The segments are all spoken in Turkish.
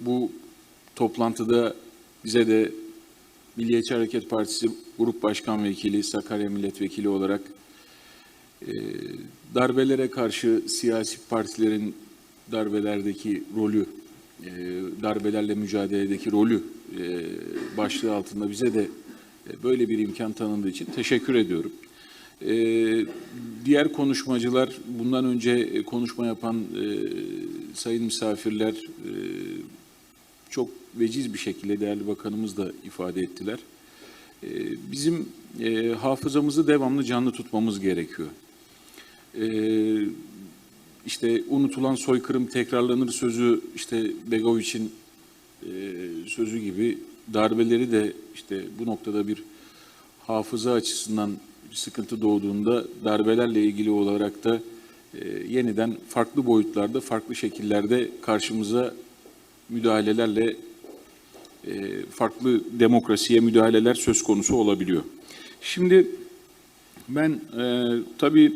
Bu toplantıda bize de Milliyetçi Hareket Partisi Grup Başkan Vekili, Sakarya Milletvekili olarak e, darbelere karşı siyasi partilerin darbelerdeki rolü, e, darbelerle mücadeledeki rolü e, başlığı altında bize de böyle bir imkan tanındığı için teşekkür ediyorum. Diğer konuşmacılar, bundan önce konuşma yapan sayın misafirler çok veciz bir şekilde değerli bakanımız da ifade ettiler. E, bizim e, hafızamızı devamlı canlı tutmamız gerekiyor. E, işte unutulan soykırım tekrarlanır sözü işte Begoviç'in e, sözü gibi darbeleri de işte bu noktada bir hafıza açısından bir sıkıntı doğduğunda darbelerle ilgili olarak da e, yeniden farklı boyutlarda, farklı şekillerde karşımıza müdahalelerle e, farklı demokrasiye müdahaleler söz konusu olabiliyor. Şimdi ben e, tabii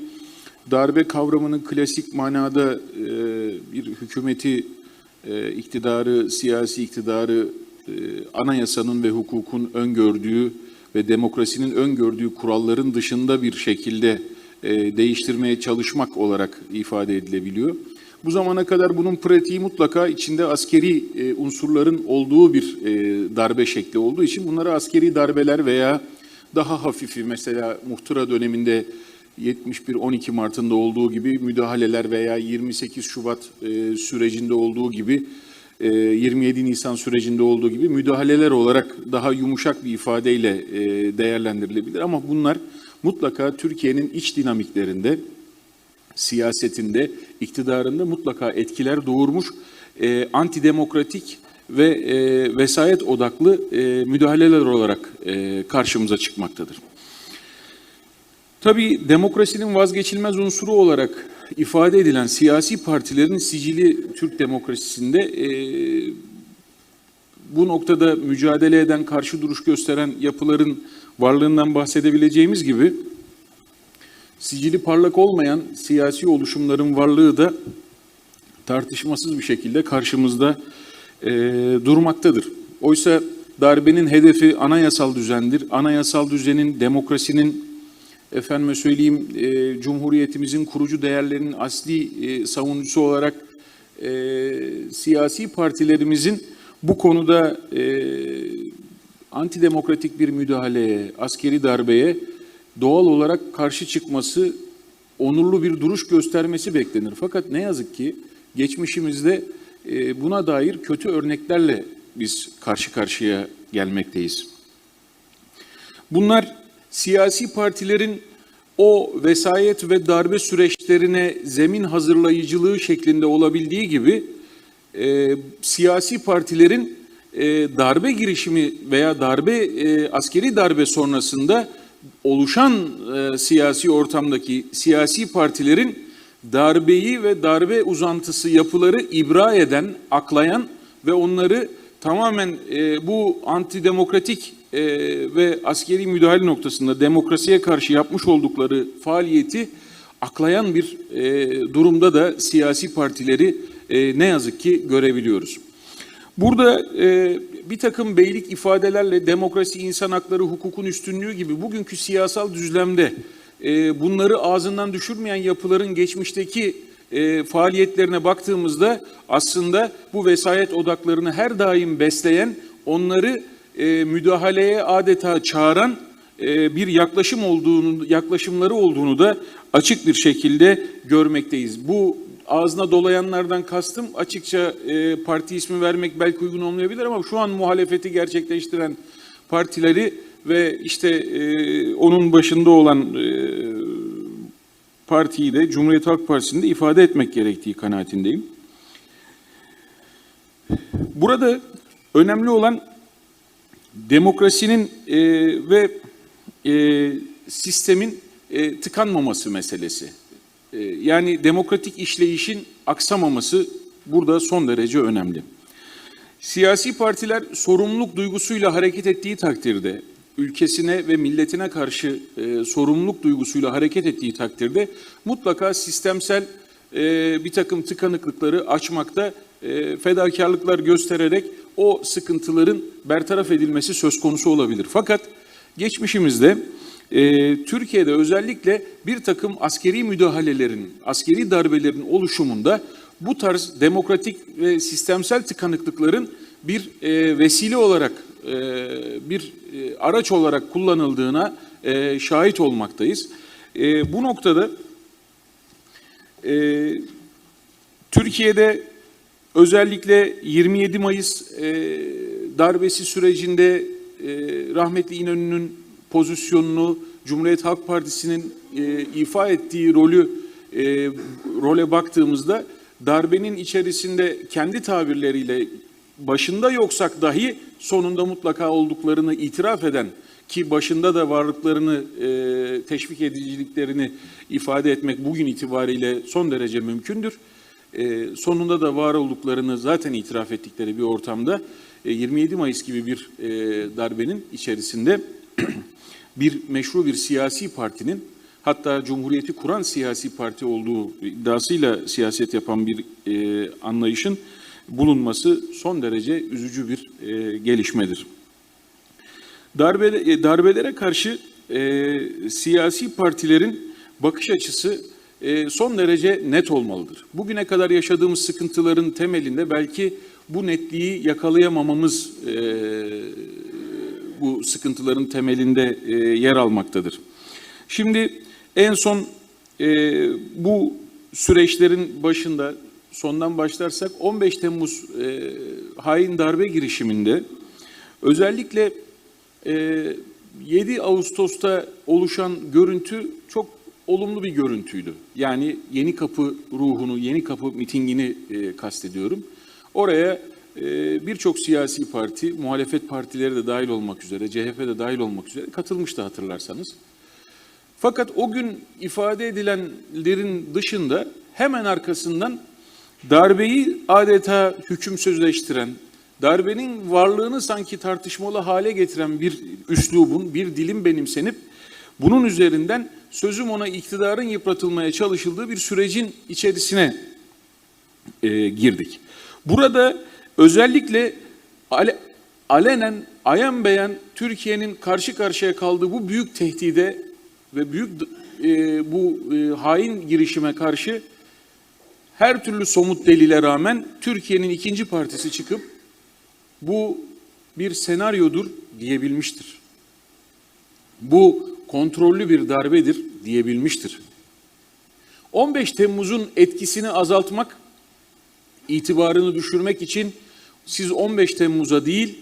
darbe kavramının klasik manada e, bir hükümeti, e, iktidarı, siyasi iktidarı e, anayasanın ve hukukun öngördüğü ve demokrasinin öngördüğü kuralların dışında bir şekilde e, değiştirmeye çalışmak olarak ifade edilebiliyor. Bu zamana kadar bunun pratiği mutlaka içinde askeri e, unsurların olduğu bir e, darbe şekli olduğu için bunlara askeri darbeler veya daha hafifi mesela muhtıra döneminde 71-12 Mart'ında olduğu gibi müdahaleler veya 28 Şubat e, sürecinde olduğu gibi e, 27 Nisan sürecinde olduğu gibi müdahaleler olarak daha yumuşak bir ifadeyle e, değerlendirilebilir. Ama bunlar mutlaka Türkiye'nin iç dinamiklerinde, siyasetinde, iktidarında mutlaka etkiler doğurmuş e, antidemokratik ve e, vesayet odaklı e, müdahaleler olarak e, karşımıza çıkmaktadır. Tabii demokrasinin vazgeçilmez unsuru olarak ifade edilen siyasi partilerin sicili Türk demokrasisinde e, bu noktada mücadele eden, karşı duruş gösteren yapıların varlığından bahsedebileceğimiz gibi sicili parlak olmayan siyasi oluşumların varlığı da tartışmasız bir şekilde karşımızda e, durmaktadır. Oysa darbenin hedefi anayasal düzendir. Anayasal düzenin, demokrasinin, efendime söyleyeyim, e, Cumhuriyetimizin kurucu değerlerinin asli e, savunucusu olarak e, siyasi partilerimizin bu konuda e, antidemokratik bir müdahaleye, askeri darbeye doğal olarak karşı çıkması, onurlu bir duruş göstermesi beklenir. Fakat ne yazık ki geçmişimizde e, buna dair kötü örneklerle biz karşı karşıya gelmekteyiz. Bunlar siyasi partilerin o vesayet ve darbe süreçlerine zemin hazırlayıcılığı şeklinde olabildiği gibi e, siyasi partilerin e, darbe girişimi veya darbe e, askeri darbe sonrasında oluşan e, siyasi ortamdaki siyasi partilerin darbeyi ve darbe uzantısı yapıları ibra eden, aklayan ve onları tamamen e, bu antidemokratik e, ve askeri müdahale noktasında demokrasiye karşı yapmış oldukları faaliyeti aklayan bir e, durumda da siyasi partileri e, ne yazık ki görebiliyoruz. Burada e, bir takım beylik ifadelerle demokrasi, insan hakları, hukukun üstünlüğü gibi bugünkü siyasal düzlemde e, bunları ağzından düşürmeyen yapıların geçmişteki e, faaliyetlerine baktığımızda aslında bu vesayet odaklarını her daim besleyen, onları e, müdahaleye adeta çağıran e, bir yaklaşım olduğunu, yaklaşımları olduğunu da açık bir şekilde görmekteyiz. Bu ağzına dolayanlardan kastım açıkça e, parti ismi vermek belki uygun olmayabilir ama şu an muhalefeti gerçekleştiren partileri ve işte e, onun başında olan e, partiyi de Cumhuriyet Halk Partisi'nde ifade etmek gerektiği kanaatindeyim. Burada önemli olan demokrasinin e, ve e, sistemin e, tıkanmaması meselesi. E, yani demokratik işleyişin aksamaması burada son derece önemli. Siyasi partiler sorumluluk duygusuyla hareket ettiği takdirde, ülkesine ve milletine karşı e, sorumluluk duygusuyla hareket ettiği takdirde mutlaka sistemsel e, bir takım tıkanıklıkları açmakta e, fedakarlıklar göstererek o sıkıntıların bertaraf edilmesi söz konusu olabilir. Fakat geçmişimizde e, Türkiye'de özellikle bir takım askeri müdahalelerin, askeri darbelerin oluşumunda bu tarz demokratik ve sistemsel tıkanıklıkların bir e, vesile olarak, e, bir e, araç olarak kullanıldığına e, şahit olmaktayız. E, bu noktada e, Türkiye'de özellikle 27 Mayıs e, darbesi sürecinde e, rahmetli İnönü'nün pozisyonunu, Cumhuriyet Halk Partisi'nin e, ifa ettiği rolü e, role baktığımızda darbenin içerisinde kendi tabirleriyle başında yoksak dahi sonunda mutlaka olduklarını itiraf eden ki başında da varlıklarını e, teşvik ediciliklerini ifade etmek bugün itibariyle son derece mümkündür. E, sonunda da var olduklarını zaten itiraf ettikleri bir ortamda e, 27 Mayıs gibi bir e, darbenin içerisinde bir meşru bir siyasi partinin hatta Cumhuriyeti kuran siyasi parti olduğu iddiasıyla siyaset yapan bir e, anlayışın bulunması son derece üzücü bir e, gelişmedir. Darbe, e, darbelere karşı e, siyasi partilerin bakış açısı e, son derece net olmalıdır. Bugüne kadar yaşadığımız sıkıntıların temelinde belki bu netliği yakalayamamamız e, bu sıkıntıların temelinde e, yer almaktadır. Şimdi en son e, bu süreçlerin başında sondan başlarsak 15 Temmuz e, hain darbe girişiminde özellikle e, 7 Ağustos'ta oluşan görüntü çok olumlu bir görüntüydü. Yani Yeni Kapı ruhunu, Yeni Kapı mitingini e, kastediyorum. Oraya birçok siyasi parti, muhalefet partileri de dahil olmak üzere, CHP de dahil olmak üzere katılmıştı hatırlarsanız. Fakat o gün ifade edilenlerin dışında hemen arkasından darbeyi adeta hüküm sözleştiren, darbenin varlığını sanki tartışmalı hale getiren bir üslubun, bir dilin benimsenip bunun üzerinden sözüm ona iktidarın yıpratılmaya çalışıldığı bir sürecin içerisine e, girdik. Burada özellikle ale, alenen, ayan beyan Türkiye'nin karşı karşıya kaldığı bu büyük tehdide ve büyük e, bu e, hain girişime karşı her türlü somut delile rağmen Türkiye'nin ikinci partisi çıkıp bu bir senaryodur diyebilmiştir. Bu kontrollü bir darbedir diyebilmiştir. 15 Temmuz'un etkisini azaltmak, itibarını düşürmek için siz 15 Temmuz'a değil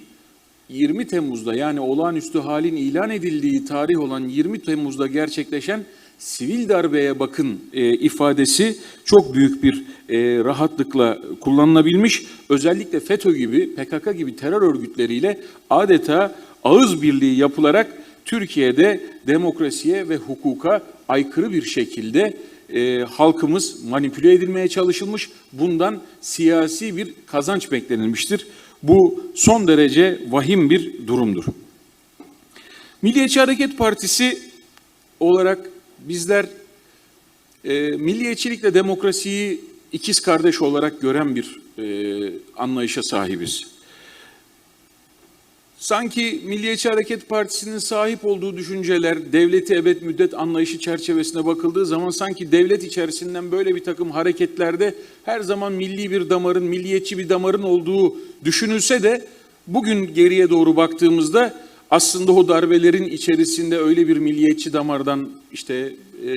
20 Temmuz'da yani olağanüstü halin ilan edildiği tarih olan 20 Temmuz'da gerçekleşen sivil darbeye bakın e, ifadesi çok büyük bir e, rahatlıkla kullanılabilmiş. Özellikle FETÖ gibi, PKK gibi terör örgütleriyle adeta ağız birliği yapılarak Türkiye'de demokrasiye ve hukuka aykırı bir şekilde e, halkımız manipüle edilmeye çalışılmış. Bundan siyasi bir kazanç beklenilmiştir. Bu son derece vahim bir durumdur. Milliyetçi Hareket Partisi olarak bizler e, milliyetçilikle demokrasiyi ikiz kardeş olarak gören bir e, anlayışa sahibiz. Sanki Milliyetçi Hareket Partisi'nin sahip olduğu düşünceler, devleti ebed müddet anlayışı çerçevesine bakıldığı zaman sanki devlet içerisinden böyle bir takım hareketlerde her zaman milli bir damarın, milliyetçi bir damarın olduğu düşünülse de bugün geriye doğru baktığımızda aslında o darbelerin içerisinde öyle bir milliyetçi damardan işte e,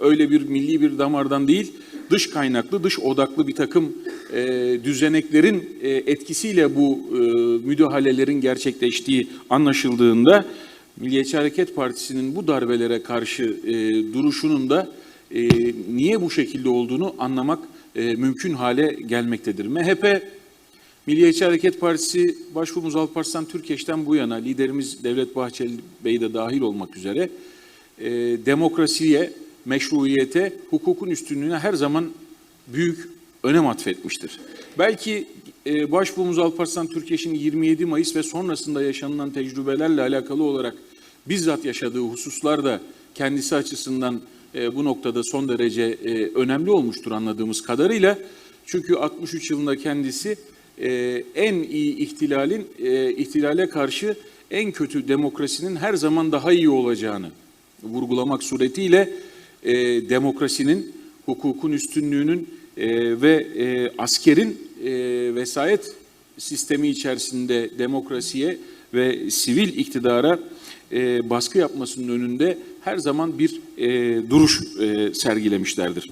öyle bir milli bir damardan değil, dış kaynaklı, dış odaklı bir takım e, düzeneklerin e, etkisiyle bu e, müdahalelerin gerçekleştiği anlaşıldığında Milliyetçi Hareket Partisi'nin bu darbelere karşı e, duruşunun da e, niye bu şekilde olduğunu anlamak e, mümkün hale gelmektedir. MHP Milliyetçi Hareket Partisi Başbuğumuz Alparslan Türkeş'ten bu yana liderimiz Devlet Bahçeli Bey de dahil olmak üzere e, demokrasiye, meşruiyete, hukukun üstünlüğüne her zaman büyük önem atfetmiştir. Belki e, Başbuğumuz Alparslan Türkeş'in 27 Mayıs ve sonrasında yaşanılan tecrübelerle alakalı olarak bizzat yaşadığı hususlar da kendisi açısından e, bu noktada son derece e, önemli olmuştur anladığımız kadarıyla. Çünkü 63 yılında kendisi e, en iyi ihtilalin, e, ihtilale karşı en kötü demokrasinin her zaman daha iyi olacağını vurgulamak suretiyle e, demokrasinin, hukukun üstünlüğünün e, ve e, askerin e, vesayet sistemi içerisinde demokrasiye ve sivil iktidara e, baskı yapmasının önünde her zaman bir e, duruş e, sergilemişlerdir.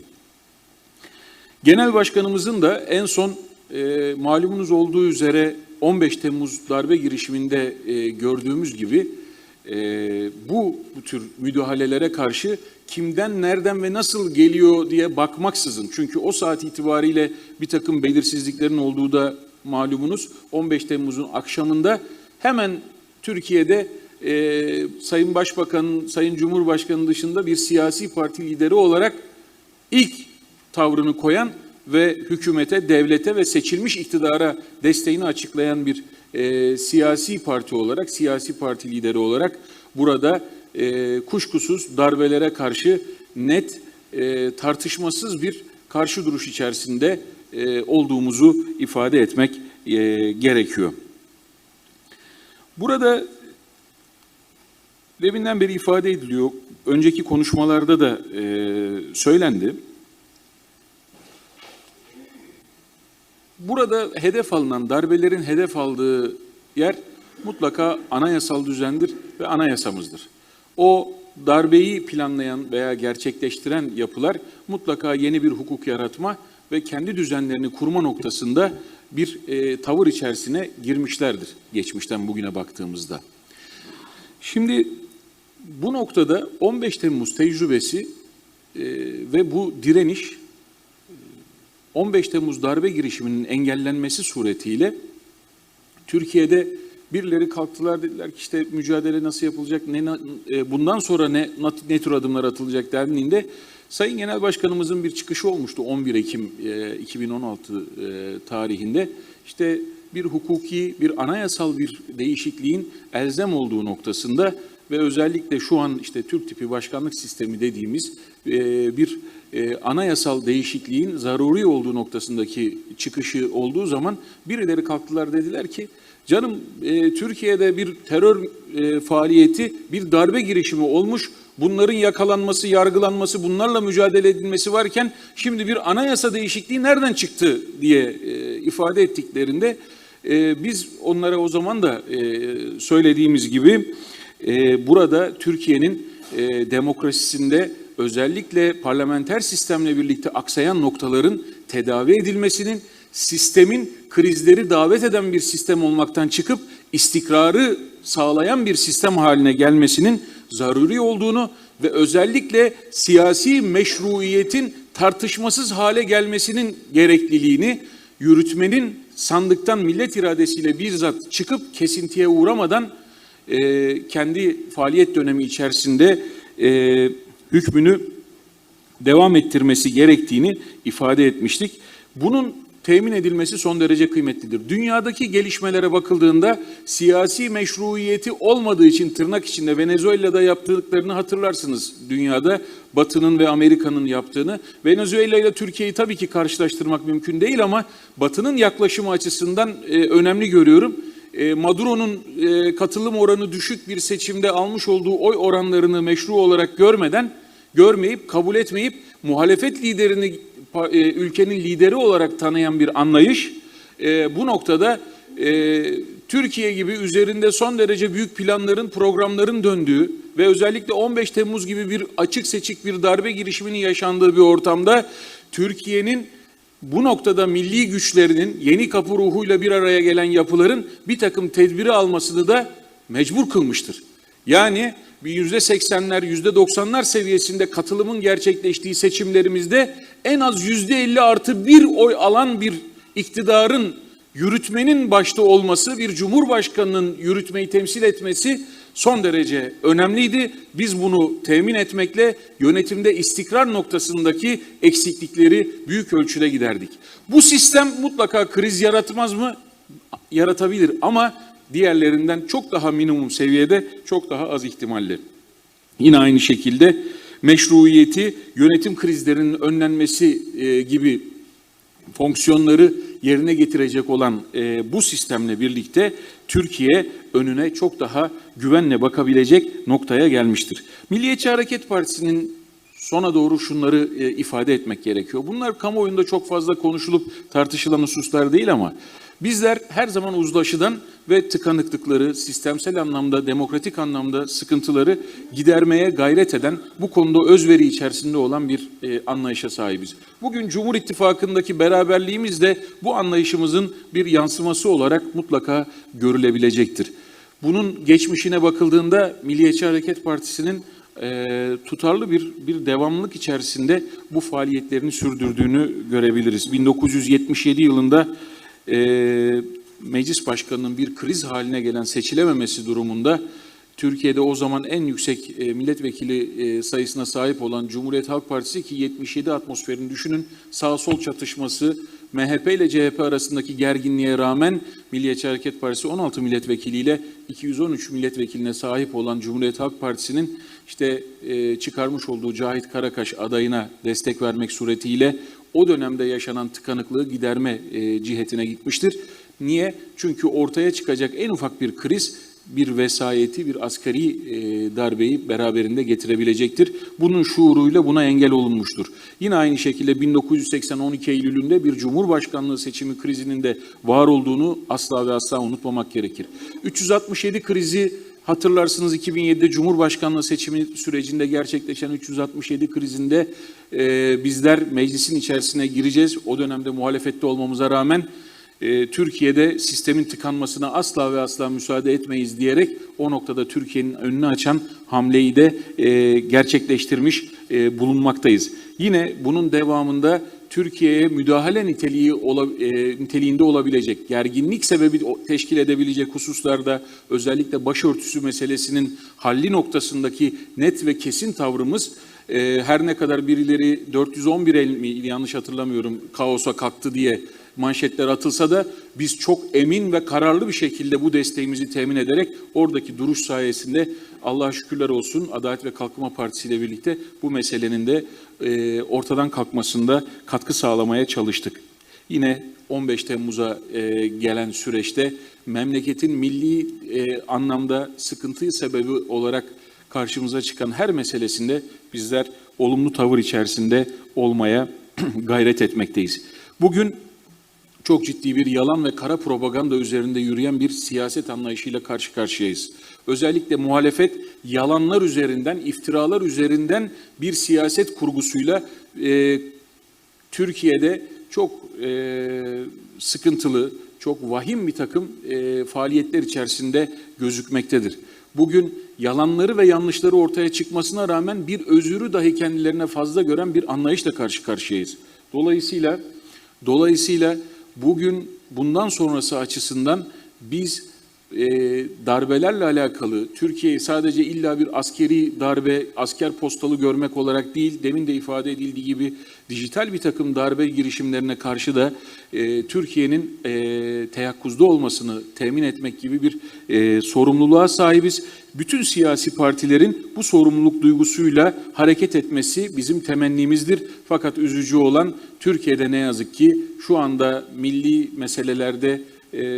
Genel Başkanımızın da en son e, malumunuz olduğu üzere 15 Temmuz darbe girişiminde e, gördüğümüz gibi e, bu, bu tür müdahalelere karşı kimden, nereden ve nasıl geliyor diye bakmaksızın çünkü o saat itibariyle bir takım belirsizliklerin olduğu da malumunuz 15 Temmuz'un akşamında hemen Türkiye'de e, Sayın Başbakan, Sayın Cumhurbaşkanı dışında bir siyasi parti lideri olarak ilk tavrını koyan ve hükümete, devlete ve seçilmiş iktidara desteğini açıklayan bir e, siyasi parti olarak, siyasi parti lideri olarak burada e, kuşkusuz darbelere karşı net, e, tartışmasız bir karşı duruş içerisinde e, olduğumuzu ifade etmek e, gerekiyor. Burada deminden beri ifade ediliyor, önceki konuşmalarda da e, söylendi. Burada hedef alınan, darbelerin hedef aldığı yer mutlaka anayasal düzendir ve anayasamızdır. O darbeyi planlayan veya gerçekleştiren yapılar mutlaka yeni bir hukuk yaratma ve kendi düzenlerini kurma noktasında bir e, tavır içerisine girmişlerdir geçmişten bugüne baktığımızda. Şimdi bu noktada 15 Temmuz tecrübesi e, ve bu direniş 15 Temmuz darbe girişiminin engellenmesi suretiyle Türkiye'de birileri kalktılar dediler ki işte mücadele nasıl yapılacak, ne, e, bundan sonra ne, ne tür adımlar atılacak dendiğinde Sayın Genel Başkanımızın bir çıkışı olmuştu 11 Ekim 2016 e, tarihinde. İşte bir hukuki, bir anayasal bir değişikliğin elzem olduğu noktasında ve özellikle şu an işte Türk tipi başkanlık sistemi dediğimiz e, bir e, anayasal değişikliğin zaruri olduğu noktasındaki çıkışı olduğu zaman birileri kalktılar dediler ki canım e, Türkiye'de bir terör faaliyeti bir darbe girişimi olmuş. Bunların yakalanması, yargılanması, bunlarla mücadele edilmesi varken şimdi bir anayasa değişikliği nereden çıktı diye ifade ettiklerinde biz onlara o zaman da söylediğimiz gibi e, burada Türkiye'nin e, demokrasisinde özellikle parlamenter sistemle birlikte aksayan noktaların tedavi edilmesinin, sistemin krizleri davet eden bir sistem olmaktan çıkıp istikrarı sağlayan bir sistem haline gelmesinin zaruri olduğunu ve özellikle siyasi meşruiyetin tartışmasız hale gelmesinin gerekliliğini yürütmenin sandıktan millet iradesiyle bizzat çıkıp kesintiye uğramadan e, kendi faaliyet dönemi içerisinde e, hükmünü devam ettirmesi gerektiğini ifade etmiştik. Bunun temin edilmesi son derece kıymetlidir. Dünyadaki gelişmelere bakıldığında siyasi meşruiyeti olmadığı için tırnak içinde Venezuela'da yaptıklarını hatırlarsınız dünyada Batı'nın ve Amerika'nın yaptığını. Venezuela ile Türkiye'yi tabii ki karşılaştırmak mümkün değil ama Batı'nın yaklaşımı açısından e, önemli görüyorum e, Maduro'nun e, katılım oranı düşük bir seçimde almış olduğu oy oranlarını meşru olarak görmeden, görmeyip, kabul etmeyip muhalefet liderini e, ülkenin lideri olarak tanıyan bir anlayış bu noktada Türkiye gibi üzerinde son derece büyük planların, programların döndüğü ve özellikle 15 Temmuz gibi bir açık seçik bir darbe girişiminin yaşandığı bir ortamda Türkiye'nin bu noktada milli güçlerinin yeni kapı ruhuyla bir araya gelen yapıların bir takım tedbiri almasını da mecbur kılmıştır. Yani bir yüzde seksenler, yüzde doksanlar seviyesinde katılımın gerçekleştiği seçimlerimizde en az yüzde elli artı bir oy alan bir iktidarın yürütmenin başta olması, bir cumhurbaşkanının yürütmeyi temsil etmesi son derece önemliydi. Biz bunu temin etmekle yönetimde istikrar noktasındaki eksiklikleri büyük ölçüde giderdik. Bu sistem mutlaka kriz yaratmaz mı? Yaratabilir ama diğerlerinden çok daha minimum seviyede, çok daha az ihtimalle. Yine aynı şekilde meşruiyeti, yönetim krizlerinin önlenmesi e, gibi fonksiyonları yerine getirecek olan e, bu sistemle birlikte Türkiye önüne çok daha güvenle bakabilecek noktaya gelmiştir. Milliyetçi Hareket Partisi'nin sona doğru şunları e, ifade etmek gerekiyor. Bunlar kamuoyunda çok fazla konuşulup tartışılan hususlar değil ama bizler her zaman uzlaşıdan ve tıkanıklıkları, sistemsel anlamda, demokratik anlamda sıkıntıları gidermeye gayret eden, bu konuda özveri içerisinde olan bir e, anlayışa sahibiz. Bugün Cumhur İttifakı'ndaki beraberliğimiz de bu anlayışımızın bir yansıması olarak mutlaka görülebilecektir. Bunun geçmişine bakıldığında Milliyetçi Hareket Partisi'nin e, tutarlı bir bir devamlılık içerisinde bu faaliyetlerini sürdürdüğünü görebiliriz. 1977 yılında e, meclis başkanının bir kriz haline gelen seçilememesi durumunda Türkiye'de o zaman en yüksek e, milletvekili e, sayısına sahip olan Cumhuriyet Halk Partisi ki 77 atmosferini düşünün sağ sol çatışması MHP ile CHP arasındaki gerginliğe rağmen Milliyetçi Hareket Partisi 16 milletvekiliyle 213 milletvekiline sahip olan Cumhuriyet Halk Partisi'nin işte e, çıkarmış olduğu Cahit Karakaş adayına destek vermek suretiyle o dönemde yaşanan tıkanıklığı giderme e, cihetine gitmiştir. Niye? Çünkü ortaya çıkacak en ufak bir kriz bir vesayeti, bir asgari e, darbeyi beraberinde getirebilecektir. Bunun şuuruyla buna engel olunmuştur. Yine aynı şekilde 1980 12 Eylül'ünde bir Cumhurbaşkanlığı seçimi krizinin de var olduğunu asla ve asla unutmamak gerekir. 367 krizi Hatırlarsınız 2007'de Cumhurbaşkanlığı seçimi sürecinde gerçekleşen 367 krizinde e, bizler meclisin içerisine gireceğiz. O dönemde muhalefette olmamıza rağmen e, Türkiye'de sistemin tıkanmasına asla ve asla müsaade etmeyiz diyerek o noktada Türkiye'nin önünü açan hamleyi de e, gerçekleştirmiş e, bulunmaktayız. Yine bunun devamında Türkiye'ye müdahale niteliği ola, e, niteliğinde olabilecek, gerginlik sebebi teşkil edebilecek hususlarda özellikle başörtüsü meselesinin halli noktasındaki net ve kesin tavrımız e, her ne kadar birileri 411 el mi yanlış hatırlamıyorum kaosa kalktı diye manşetler atılsa da biz çok emin ve kararlı bir şekilde bu desteğimizi temin ederek oradaki duruş sayesinde Allah'a şükürler olsun Adalet ve Kalkınma Partisi ile birlikte bu meselenin de e, ortadan kalkmasında katkı sağlamaya çalıştık. Yine 15 Temmuz'a e, gelen süreçte memleketin milli e, anlamda sıkıntı sebebi olarak karşımıza çıkan her meselesinde bizler olumlu tavır içerisinde olmaya gayret etmekteyiz. Bugün çok ciddi bir yalan ve kara propaganda üzerinde yürüyen bir siyaset anlayışıyla karşı karşıyayız. Özellikle muhalefet yalanlar üzerinden, iftiralar üzerinden bir siyaset kurgusuyla e, Türkiye'de çok e, sıkıntılı, çok vahim bir takım e, faaliyetler içerisinde gözükmektedir. Bugün yalanları ve yanlışları ortaya çıkmasına rağmen bir özürü dahi kendilerine fazla gören bir anlayışla karşı karşıyayız. Dolayısıyla dolayısıyla bugün bundan sonrası açısından biz e, darbelerle alakalı Türkiye'yi sadece illa bir askeri darbe, asker postalı görmek olarak değil, demin de ifade edildiği gibi dijital bir takım darbe girişimlerine karşı da e, Türkiye'nin e, teyakkuzda olmasını temin etmek gibi bir e, sorumluluğa sahibiz. Bütün siyasi partilerin bu sorumluluk duygusuyla hareket etmesi bizim temennimizdir. Fakat üzücü olan Türkiye'de ne yazık ki şu anda milli meselelerde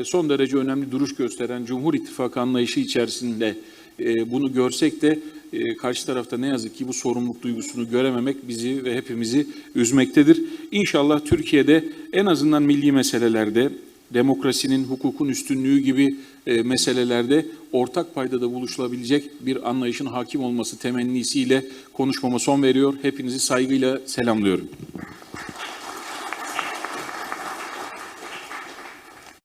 son derece önemli duruş gösteren Cumhur İttifakı anlayışı içerisinde e, bunu görsek de e, karşı tarafta ne yazık ki bu sorumluluk duygusunu görememek bizi ve hepimizi üzmektedir. İnşallah Türkiye'de en azından milli meselelerde demokrasinin, hukukun üstünlüğü gibi e, meselelerde ortak paydada buluşulabilecek bir anlayışın hakim olması temennisiyle konuşmama son veriyor. Hepinizi saygıyla selamlıyorum.